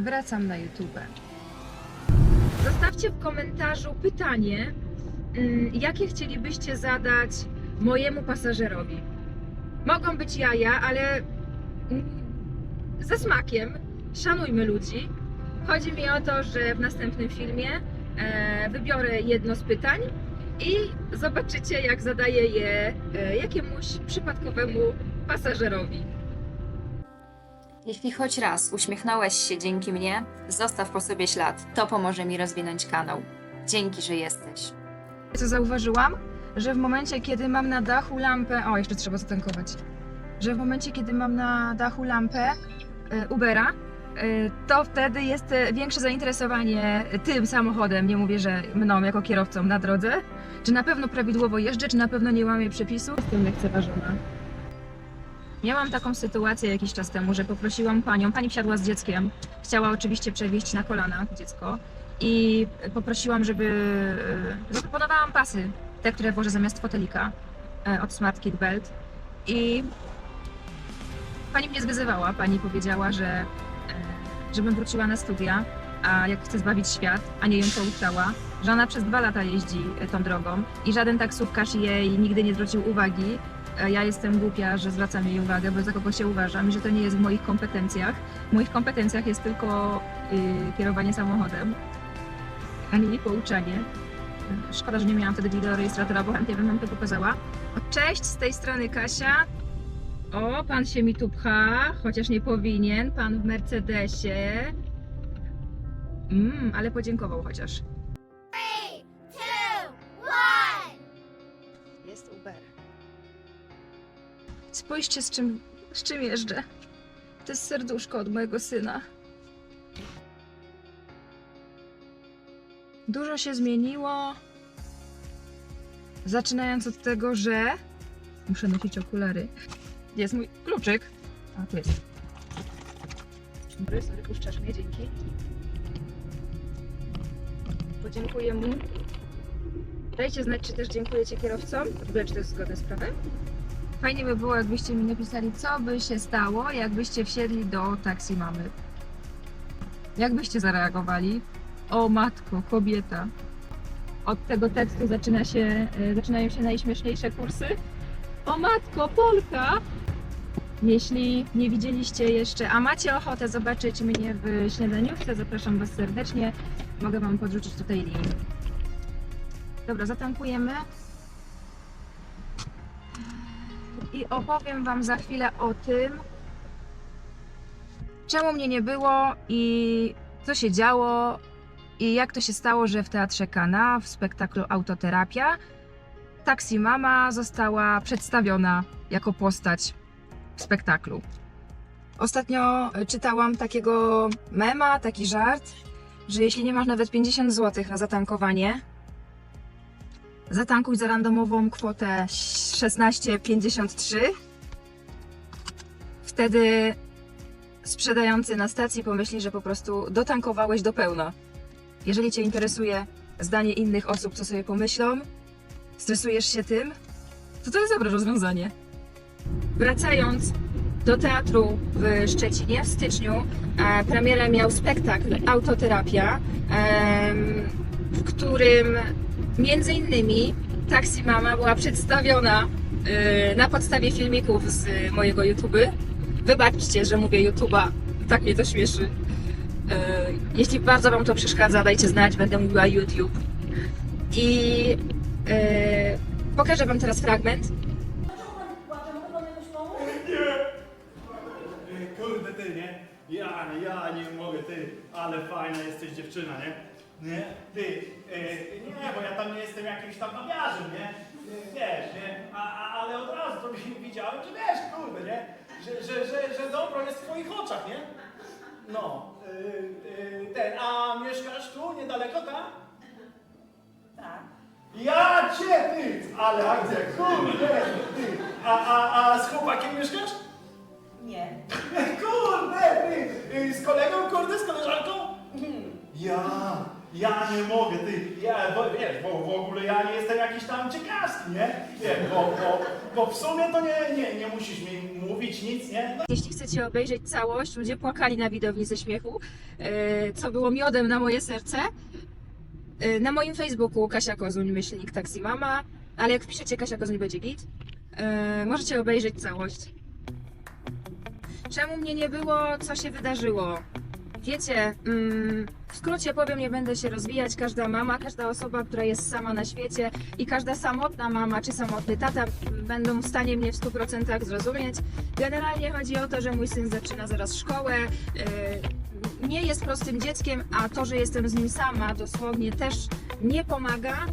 wracam na YouTube. Zostawcie w komentarzu pytanie, mm, jakie chcielibyście zadać mojemu pasażerowi. Mogą być jaja, ale mm, ze smakiem. Szanujmy ludzi. Chodzi mi o to, że w następnym filmie e, wybiorę jedno z pytań i zobaczycie, jak zadaję je e, jakiemuś przypadkowemu pasażerowi. Jeśli choć raz uśmiechnąłeś się dzięki mnie, zostaw po sobie ślad. To pomoże mi rozwinąć kanał. Dzięki, że jesteś. Co zauważyłam? Że w momencie, kiedy mam na dachu lampę. O, jeszcze trzeba zatankować. Że w momencie, kiedy mam na dachu lampę e, Ubera, e, to wtedy jest e, większe zainteresowanie tym samochodem. Nie mówię, że mną jako kierowcą na drodze. Czy na pewno prawidłowo jeżdżę, czy na pewno nie łamię przepisów? Jestem lekceważona. Miałam taką sytuację jakiś czas temu, że poprosiłam panią, pani wsiadła z dzieckiem, chciała oczywiście przewieźć na kolanach dziecko i poprosiłam, żeby e, zaproponowałam pasy, te, które włożę zamiast fotelika e, od Smart Kid Belt i pani mnie zwyzywała, pani powiedziała, że e, żebym wróciła na studia, a jak chce zbawić świat, a nie ją pouczała, że ona przez dwa lata jeździ tą drogą i żaden taksówkarz jej nigdy nie zwrócił uwagi. E, Ja jestem głupia, że zwracam jej uwagę, bo za kogo się uważam i że to nie jest w moich kompetencjach. W moich kompetencjach jest tylko y, kierowanie samochodem, a nie pouczanie. Szkoda, że nie miałam wtedy wideorejestratora, bo chętnie bym wam to pokazała. Cześć, z tej strony Kasia. O, pan się mi tu pcha, chociaż nie powinien. Pan w Mercedesie. Mm, ale podziękował chociaż. Spójrzcie z czym, z czym jeżdżę. To jest serduszko od mojego syna. Dużo się zmieniło. Zaczynając od tego, że muszę nosić okulary. Jest mój kluczyk? A, tu jest. Dobry, sorry, puszczasz mnie, dzięki. Podziękuję mu. Dajcie znać, czy też dziękujecie kierowcom. W ogóle, czy to jest zgodne z prawem? Fajnie by było, jakbyście mi napisali, co by się stało, jakbyście wsiedli do taksi mamy. Jak byście zareagowali? O matko, kobieta. Od tego tekstu zaczyna się, e, zaczynają się najśmieszniejsze kursy. O matko, Polka! Jeśli nie widzieliście jeszcze, a macie ochotę zobaczyć mnie w śniadaniówce, zapraszam Was serdecznie. Mogę Wam podrzucić tutaj link. Dobra, zatankujemy. I opowiem Wam za chwilę o tym, czemu mnie nie było i co się działo i jak to się stało, że w Teatrze Kana w spektaklu Autoterapia Taxi Mama została przedstawiona jako postać w spektaklu. Ostatnio czytałam takiego mema, taki żart, że jeśli nie masz nawet 50 zł na zatankowanie, zatankuj za randomową kwotę 16,53. Wtedy sprzedający na stacji pomyśli, że po prostu dotankowałeś do pełna. Jeżeli Cię interesuje zdanie innych osób, co sobie pomyślą, stresujesz się tym, to to jest dobre rozwiązanie. Wracając do teatru w Szczecinie w styczniu, e, miał spektakl Autoterapia, em, w którym między innymi Taxi Mama była przedstawiona e, na podstawie filmików z mojego YouTube. Wybaczcie, że mówię YouTube'a, tak mnie to śmieszy. E, Jeśli bardzo Wam to przeszkadza, dajcie znać, będę mówiła YouTube. I pokażę Wam teraz fragment. Kurde ty, nie? Ja, ja nie mogę, ty, ale fajna jesteś dziewczyna, nie? Nie? Ty, e, nie, bo ja tam nie jestem jakimś tam nawiarzem, nie? Wiesz, nie? A, a, ale od razu to mi widziałem, że wiesz, kurde, nie? Że, że, że, że dobro jest w twoich oczach, nie? No, e, e, ten, a mieszkasz tu, niedaleko, tak? Tak. Ja cię, ty! Ale akcja, kurde, ty! A, a, a z chłopakiem mieszkasz? Nie. Kurde, ty! Z kolegą, kurde, z koleżanką? Ja, ja nie mogę, ty. Ja, bo, wiesz, bo w ogóle ja nie jestem jakiś tam ciekawski, nie? Nie, bo, bo, bo w sumie to nie, nie, nie musisz mi mówić nic, nie? No Jeśli chcecie obejrzeć całość, ludzie płakali na widowni ze śmiechu, e, co było miodem na moje serce. E, Na moim Facebooku Kasia Kozuń, myślnik Taxi Mama, ale jak wpiszecie Kasia Kozuń będzie git, e, możecie obejrzeć całość. Czemu mnie nie było? Co się wydarzyło? Wiecie, mm, w skrócie powiem, nie będę się rozwijać. Każda mama, każda osoba, która jest sama na świecie i każda samotna mama czy samotny tata będą w stanie mnie w 100% zrozumieć. Generalnie chodzi o to, że mój syn zaczyna zaraz szkołę. yy, Nie jest prostym dzieckiem, a to, że jestem z nim sama, dosłownie też nie pomaga.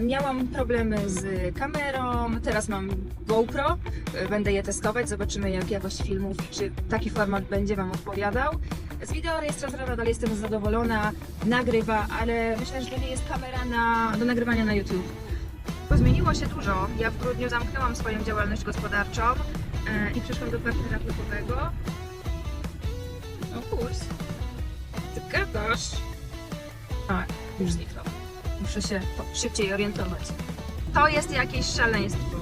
Yy, Miałam problemy z kamerą, teraz mam GoPro, yy, będę je testować, zobaczymy jak jakość filmów, czy taki format będzie Wam odpowiadał. Z wideorejestratora nadal jestem zadowolona, nagrywa, ale myślę, że nie jest kamera na, do nagrywania na YouTube. Bo zmieniło się dużo. Ja w grudniu zamknęłam swoją działalność gospodarczą e, i przeszłam do partnera klubowego. O kurs. Ty gadasz? A, już zniknął. Muszę się szybciej orientować. To jest jakieś szaleństwo.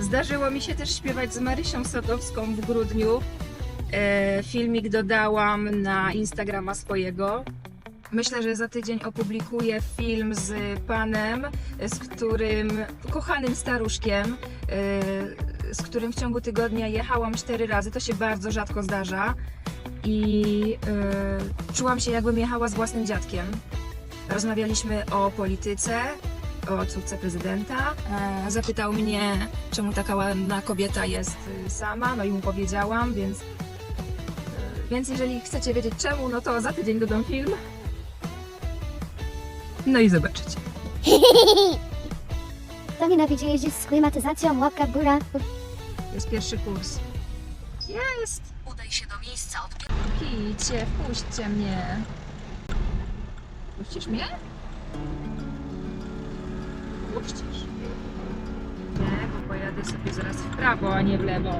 Zdarzyło mi się też śpiewać z Marysią Sadowską w grudniu. E, filmik dodałam na Instagrama swojego. Myślę, że za tydzień opublikuję film z panem, z którym, kochanym staruszkiem, yy, z którym w ciągu tygodnia jechałam cztery razy. To się bardzo rzadko zdarza. I yy, czułam się, jakbym jechała z własnym dziadkiem. Rozmawialiśmy o polityce, o córce prezydenta. E, Zapytał mnie, czemu taka ładna kobieta jest sama, no i mu powiedziałam, więc, więc jeżeli chcecie wiedzieć czemu, no to za tydzień dodam film. No i zobaczycie. Kto nienawidzi jeździć z klimatyzacją, łapka w górę. Jest pierwszy kurs. Jest! Udaj się do miejsca odbioru. Kicie, wpuśćcie mnie. Puścisz mnie? Puścisz. Nie, bo pojadę sobie zaraz w prawo, a nie w lewo.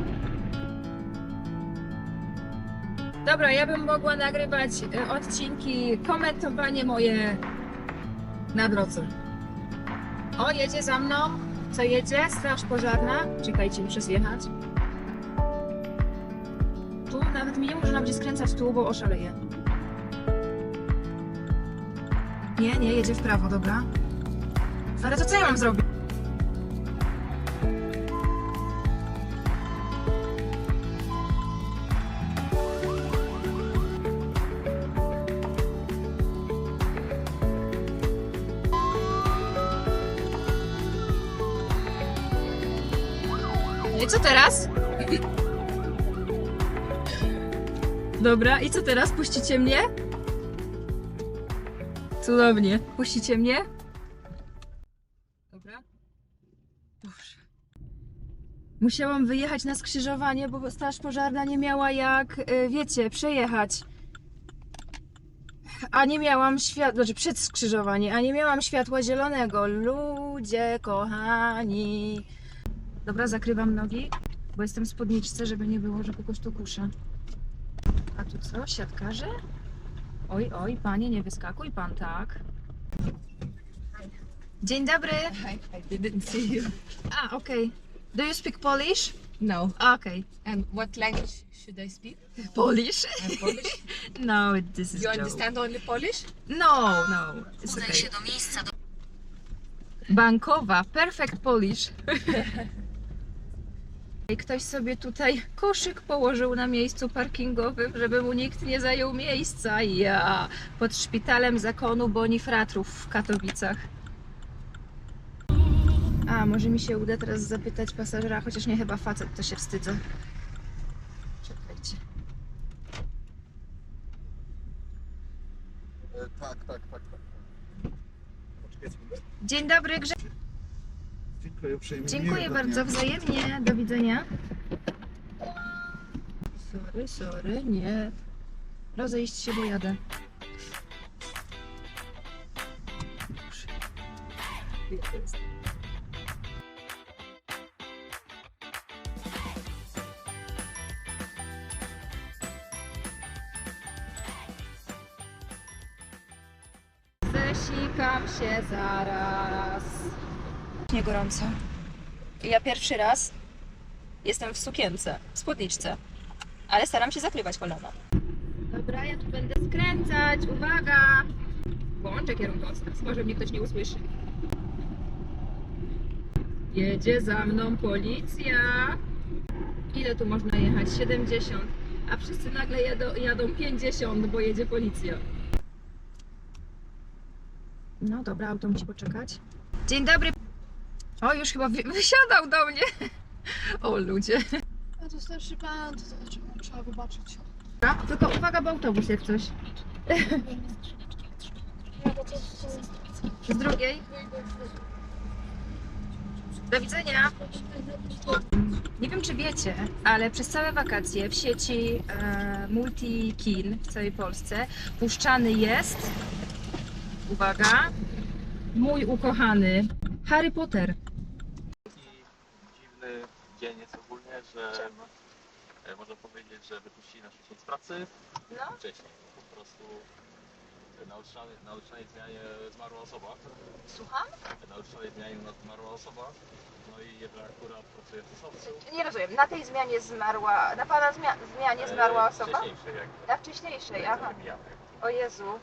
Dobra, ja bym mogła nagrywać e, odcinki, komentowanie moje na drodze. O, jedzie za mną. Co jedzie? Straż pożarna. Czekajcie, muszę zjechać. Tu nawet mi nie można będzie skręcać tu, bo oszaleję. Nie, nie, jedzie w prawo, dobra. Ale to co ja mam zrobić? I co teraz? Dobra, i co teraz? Puścicie mnie? Cudownie. Puścicie mnie? Dobra. Dobrze. Musiałam wyjechać na skrzyżowanie, bo straż pożarna nie miała jak, y, wiecie, przejechać. A nie miałam światła, znaczy przed skrzyżowanie, a nie miałam światła zielonego. Ludzie kochani. Dobra, zakrywam nogi, bo jestem w spódniczce, żeby nie było, że kogoś tu kuszę. A tu co? Siatkarze? Oj, oj, panie, nie wyskakuj pan tak. Dzień dobry. I, I didn't see you. A, okej. Do you speak Polish? No. Okej. And what language should I speak? Polish? I'm Polish. No, this is you joke. understand only Polish? No, no. It's Udaj okay. się do miejsca do... Bankowa, perfect Polish. I ktoś sobie tutaj koszyk położył na miejscu parkingowym, żeby mu nikt nie zajął miejsca. Ja pod szpitalem zakonu Bonifratrów w Katowicach. A, może mi się uda teraz zapytać pasażera, chociaż nie chyba facet, to się wstydzę. Czekajcie. E, Tak, tak, tak, tak. Dzień dobry, Grze... Dziękuję uprzejmie. Dziękuję bardzo, dnia. wzajemnie. Do widzenia. Sorry, sorry, nie. Rozejść się, bo jadę. Zesikam się zaraz. Nie gorąco. Ja pierwszy raz Jestem w sukience, w spódniczce, ale staram się zakrywać kolana. Dobra, ja tu będę skręcać, uwaga! Włączę kierunkowskaz, może mnie ktoś nie usłyszy. Jedzie za mną policja. Ile tu można jechać? 70. A wszyscy nagle jadą, jadą 50, bo jedzie policja. No dobra, auto musi poczekać. Dzień dobry. O, już chyba wy- wysiadał do mnie. O ludzie. A to starszy pan, to zobaczymy, trzeba. Dobra, Tylko uwaga, bo autobus jak coś. Z drugiej. Do widzenia. Nie wiem, czy wiecie, ale przez całe wakacje w sieci e, Multikin w całej Polsce puszczany jest, uwaga, mój ukochany Harry Potter. Dzień jest ogólnie, że e, można powiedzieć, że wypuścili nas wcześniej z pracy. No. Wcześniej. Po prostu e, na na uczelni zmianie zmarła osoba. Słucham? Na uczelni zmianie zmarła osoba. No i jedna akurat pracuje w stosowcu. Nie rozumiem, na tej zmianie zmarła, na pana zmia- zmianie zmarła E, osoba? Wcześniejszej jakby. Na wcześniejszej, aha. O Jezu.